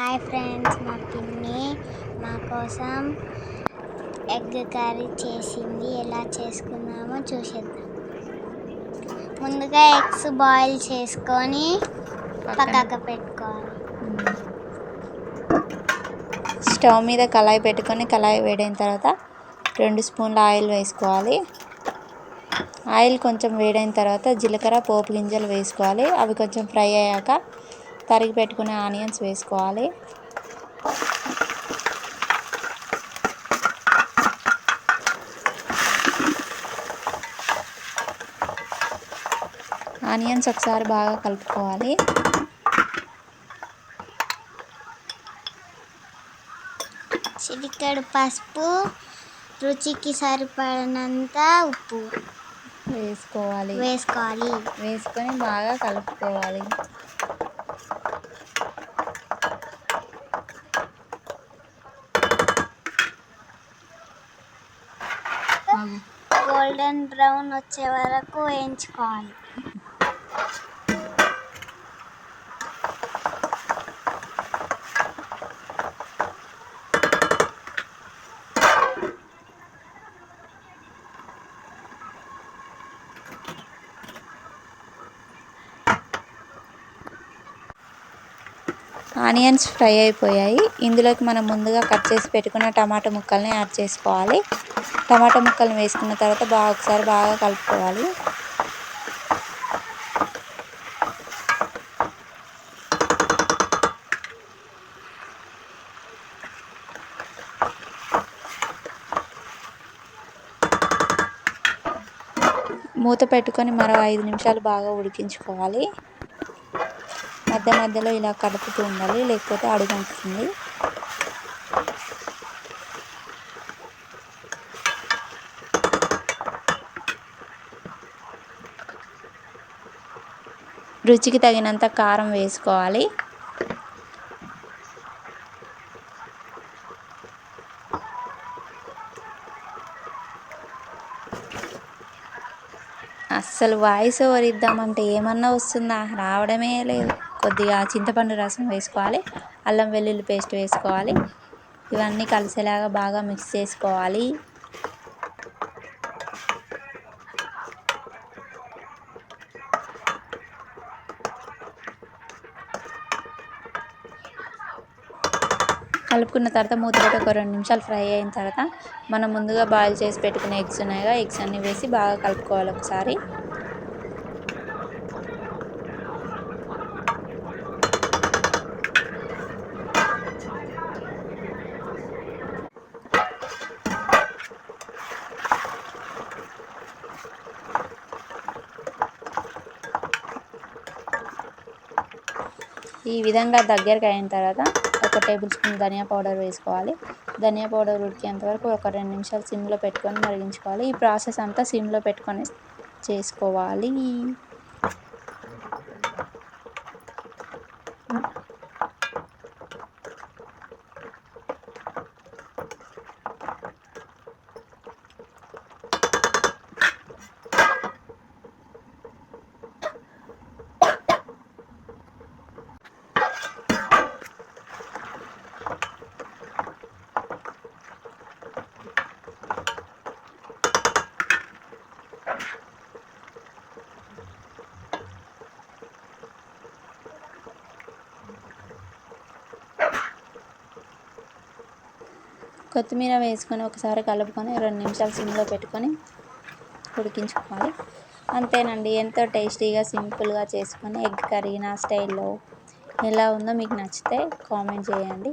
Hi friends మా పిన్ని మా కోసం ఎగ్ కర్రీ చేసింది. ఎలా చేసుకున్నామో చూసేద్దాం. ముందుగా ఎగ్స్ బాయిల్ చేసుకొని పక్కకు పెట్టుకోవాలి. స్టవ్ మీద కళాయి పెట్టుకొని కళాయి వేడైన తర్వాత రెండు స్పూన్ల ఆయిల్ వేసుకోవాలి. ఆయిల్ కొంచెం వేడైన తర్వాత జీలకర్ర పోపు గింజలు వేసుకోవాలి. అవి కొంచెం ఫ్రై అయ్యాక తరిగి పెట్టుకునే ఆనియన్స్ వేసుకోవాలి. ఆనియన్స్ ఒకసారి బాగా కలుపుకోవాలి. చిటికెడు పసుపు రుచికి సరిపడినంత ఉప్పు వేసుకోవాలి. వేసుకోవాలి. వేసుకొని బాగా కలుపుకోవాలి. గోల్డెన్ బ్రౌన్ వచ్చే వరకు వేయించుకోవాలి. ఆనియన్స్ ఫ్రై అయిపోయాయి. ఇందులోకి మనం ముందుగా కట్ చేసి పెట్టుకున్న టమాటా ముక్కల్ని యాడ్ చేసుకోవాలి. టమాటా ముక్కలను వేసుకున్న తర్వాత బాగా ఒకసారి బాగా కలుపుకోవాలి. మూత పెట్టుకొని మరో ఐదు నిమిషాలు బాగా ఉడికించుకోవాలి. మధ్య మధ్యలో ఇలా కలుపుతూ ఉండాలి లేకపోతే అడుగంటుతుంది. రుచికి తగినంత కారం వేసుకోవాలి. అస్సలు వాయిస్ ఓవర్ ఇద్దామంటే ఏమన్నా వస్తుందా? రావడమే లేదు. కొద్దిగా చింతపండు రసం వేసుకోవాలి. అల్లం వెల్లుల్లి పేస్ట్ వేసుకోవాలి. ఇవన్నీ కలిసేలాగా బాగా మిక్స్ చేసుకోవాలి. కలుపుకున్న తర్వాత మూత పెట్టి ఒక రెండు నిమిషాలు ఫ్రై అయిన తర్వాత మనం ముందుగా బాయిల్ చేసి పెట్టుకున్న ఎగ్స్ ఉన్నాయిగా ఎగ్స్ అన్నీ వేసి బాగా కలుపుకోవాలి ఒకసారి. ఈ విధంగా దగ్గరికి అయిన తర్వాత ఒక టేబుల్ స్పూన్ ధనియా పౌడర్ వేసుకోవాలి. ధనియా పౌడర్ ఉడికేంత వరకు ఒక రెండు నిమిషాలు సిమ్లో పెట్టుకొని మరిగించుకోవాలి. ఈ ప్రాసెస్ అంతా సిమ్లో పెట్టుకొని చేసుకోవాలి. కొత్తిమీర వేసుకొని ఒకసారి కలుపుకొని రెండు నిమిషాలు సిమ్లో పెట్టుకొని ఉడికించుకోవాలి. అంతేనండి ఎంతో టేస్టీగా సింపుల్గా చేసుకొని ఎగ్ కర్రీ నా స్టైల్లో ఎలా ఉందో మీకు నచ్చితే కామెంట్ చేయండి.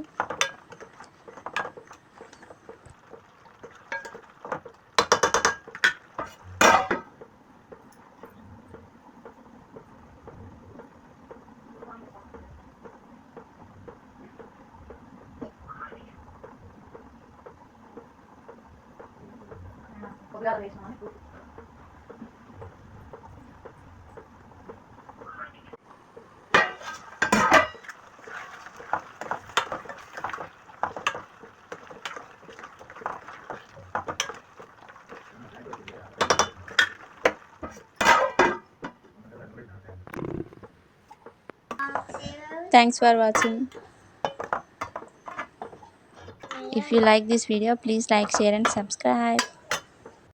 got this one. Thanks for watching. If you like this video, please like, share and subscribe.